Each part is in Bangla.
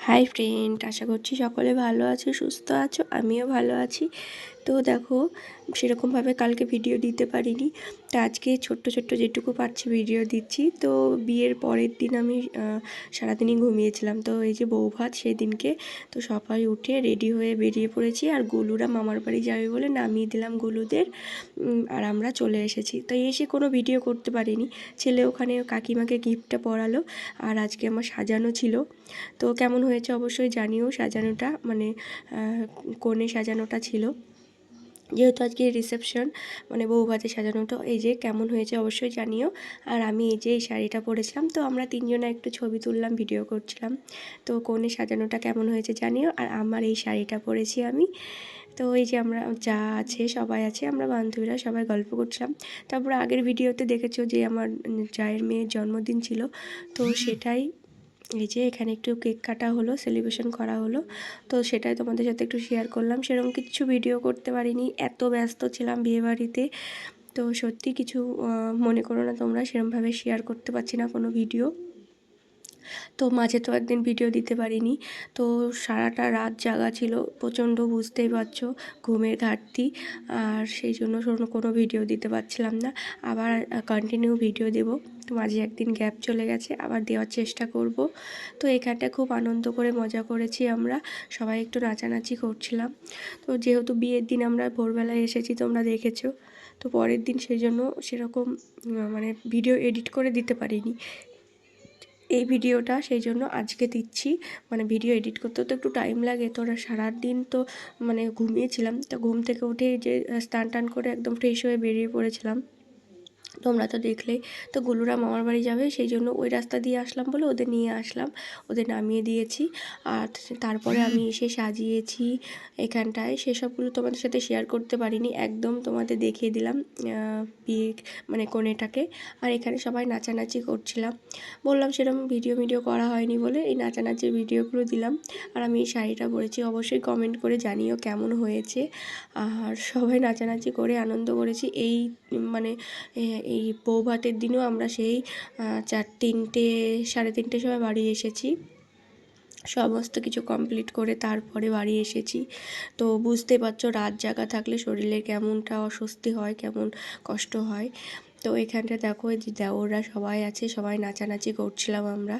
হাই ফ্রেন্ড আশা করছি সকলে ভালো আছো সুস্থ আছো আমিও ভালো আছি। তো দেখো, সেরকমভাবে কালকে ভিডিও দিতে পারিনি। তো আজকে ছোট্ট ছোট্ট যেটুকু পারছি ভিডিও দিচ্ছি। তো বিয়ের পরের দিন আমি সারাদিনই ঘুমিয়েছিলাম। তো এই যে বউ ভাত সেই দিনকে তো সবাই উঠে রেডি হয়ে বেরিয়ে পড়েছি। আর গুলুরা মামার বাড়ি যাবে বলে নামিয়ে দিলাম গুলুদের। আর আমরা চলে এসেছি। তো এসে কোনো ভিডিও করতে পারিনি। ছেলে ওখানে কাকিমাকে গিফটটা পরালো। আর আজকে আমার সাজানো ছিল। তো কেমন হয়েছে অবশ্যই জানিও। সাজানোটা মানে কোণে সাজানোটা ছিল। যেহেতু আজকে রিসেপশন মানে বউ ভাতে সাজানোটা এই যে কেমন হয়েছে অবশ্যই জানিও। আর আমি এই যে এই শাড়িটা পরেছিলাম, তো আমরা তিনজনে একটু ছবি তুললাম ভিডিও করছিলাম। তো কোণে সাজানোটা কেমন হয়েছে জানিও, আর আমার এই শাড়িটা পরেছি আমি। তো এই যে আমরা যা আছে, সবাই আছে, আমরা বান্ধবীরা সবাই গল্প করছিলাম। তারপর আগের ভিডিওতে দেখেছ যে আমার জায়ের মেয়ের জন্মদিন ছিল, তো সেটাই এই যে এখানে একটু কেক কাটা হলো সেলিব্রেশন করা হলো, তো সেটাই তোমাদের সাথে একটু শেয়ার করলাম। সেরকম কিছু ভিডিও করতে পারিনি, এত ব্যস্ত ছিলাম বিয়েবাড়িতে তো সত্যি কিছু মনে করো না তোমরা সেরকমভাবে শেয়ার করতে পারছি না কোনো ভিডিও তো মাঝে তো একদিন ভিডিও দিতে পারিনি। তো সারাটা রাত জাগা ছিল, প্রচণ্ড বুঝতেই পারছ, ঘুমের ঘাটতি। আর সেই জন্য কোনো ভিডিও দিতে পারছিলাম না। আবার কন্টিনিউ ভিডিও দেব। তো মাঝে একদিন গ্যাপ চলে গেছে, আবার দেওয়ার চেষ্টা করব। তো এখানটা খুব আনন্দ করে মজা করেছি আমরা। সবাই একটু নাচানাচি করছিলাম। তো যেহেতু বিয়ের দিন আমরা ভোরবেলায় এসেছি, তোমরা দেখেছ। তো পরের দিন সেই জন্য সেরকম মানে ভিডিও এডিট করে দিতে পারিনি। এই ভিডিওটা সেই জন্য আজকে দিচ্ছি। মানে ভিডিও এডিট করতে তো একটু টাইম লাগে। তো ওরা সারাদিন তো মানে ঘুমিয়েছিলাম। তো ঘুম থেকে উঠে যে স্নান টান করে একদম ফ্রেশ হয়ে বেরিয়ে পড়েছিলাম। তোমরা তো দেখলেই। তো গুলুরা মামার বাড়ি যাবে, সেই জন্য ওই রাস্তা দিয়ে আসলাম বলে ওদের নিয়ে আসলাম। ওদের নামিয়ে দিয়েছি আর তারপরে আমি এসে সাজিয়েছি এখানটায়। সেসবগুলো তোমাদের সাথে শেয়ার করতে পারিনি, একদম তোমাদের দেখিয়ে দিলাম বিয়ে মানে কোণেটাকে। আর এখানে সবাই নাচানাচি করছিলাম। বললাম সেরকম ভিডিও ভিডিও করা হয়নি বলে এই নাচানাচির ভিডিওগুলো দিলাম। আর আমি এই শাড়িটা পরেছি, অবশ্যই কমেন্ট করে জানিও কেমন হয়েছে। আর সবাই নাচানাচি করে আনন্দ করেছি। এই মানে এই বৌভাতের দিনও আমরা সেই চার তিনটে, সাড়ে তিনটের সময় বাড়ি এসেছি। সমস্ত কিছু কমপ্লিট করে তারপরে বাড়ি এসেছি। তো বুঝতে পারছ, রাত জাগা থাকলে শরীরে কেমনটা অস্বস্তি হয়, কেমন কষ্ট হয়। তো এখানটা দেখো যে দেওররা সবাই আছে, সবাই নাচানাচি করছিলাম আমরা।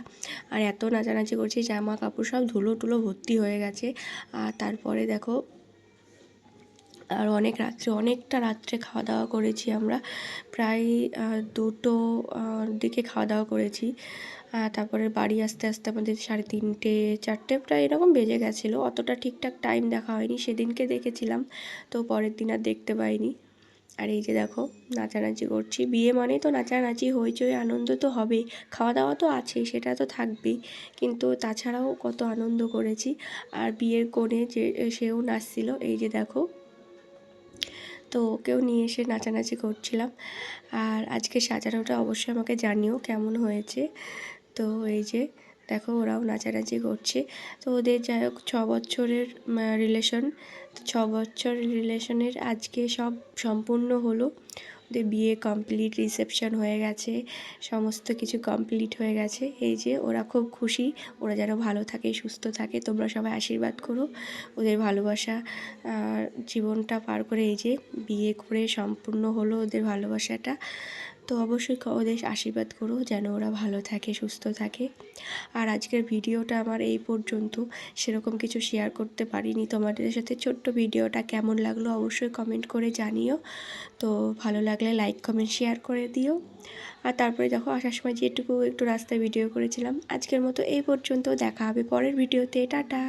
আর এত নাচানাচি করছি জামা কাপড় সব ধুলো টুলো ভর্তি হয়ে গেছে। আর তারপরে দেখো আর অনেক রাত্রে, অনেকটা রাত্রে খাওয়া দাওয়া করেছি আমরা। প্রায় দুটো দিকে খাওয়া দাওয়া করেছি তারপরে বাড়ি আসতে আসতে আমাদের সাড়ে তিনটে, চারটে, প্রায় এরকম বেজে গেছিল। অতটা ঠিকঠাক টাইম দেখা হয়নি। সেদিনকে দেখেছিলাম, তো পরের দিন আর দেখতে পাইনি। আর এই যে দেখো, নাচানাচি করছি। বিয়ে মানে তো নাচানাচি, হইচই, আনন্দ তো হবেই। খাওয়া দাওয়া তো আছেই, সেটা তো থাকবেই। কিন্তু তাছাড়াও কত আনন্দ করেছি। আর বিয়ের কোণে যে, সেও নাচছিল। এই যে দেখো তো ওকেও নিয়ে এসে নাচানাচি করছিলাম। আর আজকে সাজানোটা অবশ্যই আমাকে জানিও কেমন হয়েছে। তো এই যে, দেখো ওরাও নাচানাচি করছে। তো ওদের যাই হোক, ছ বছরের রিলেশন তো ছ বছর রিলেশনের আজকে সব সম্পূর্ণ হলো। ওদের বিয়ে কমপ্লিট রিসেপশন হয়ে গেছে, সমস্ত কিছু কমপ্লিট হয়ে গেছে, এই যে ওরা খুব খুশি, ওরা যেন ভালো থাকে, সুস্থ থাকে, তোমরা সবাই আশীর্বাদ করো। ওদের ভালোবাসা জীবনটা পার করে এই যে বিয়ে করে সম্পূর্ণ হলো ওদের ভালোবাসাটা। তো অবশ্যই ওদের আশীর্বাদ করো যেন ওরা ভালো থাকে, সুস্থ থাকে। আর আজকের ভিডিওটা আমার এই পর্যন্ত। সেরকম কিছু শেয়ার করতে পারিনি। তোমাদের সাথে ছোট্ট ভিডিওটা কেমন লাগল অবশ্যই কমেন্ট করে জানিও। তো ভালো লাগলে লাইক কমেন্ট শেয়ার করে দিও। আর তারপরে দেখো, আসার সময় যেটুকু একটু রাস্তায় ভিডিও করেছিলাম। আজকের মতো এই পর্যন্ত। দেখা হবে পরের ভিডিওতে টাটা!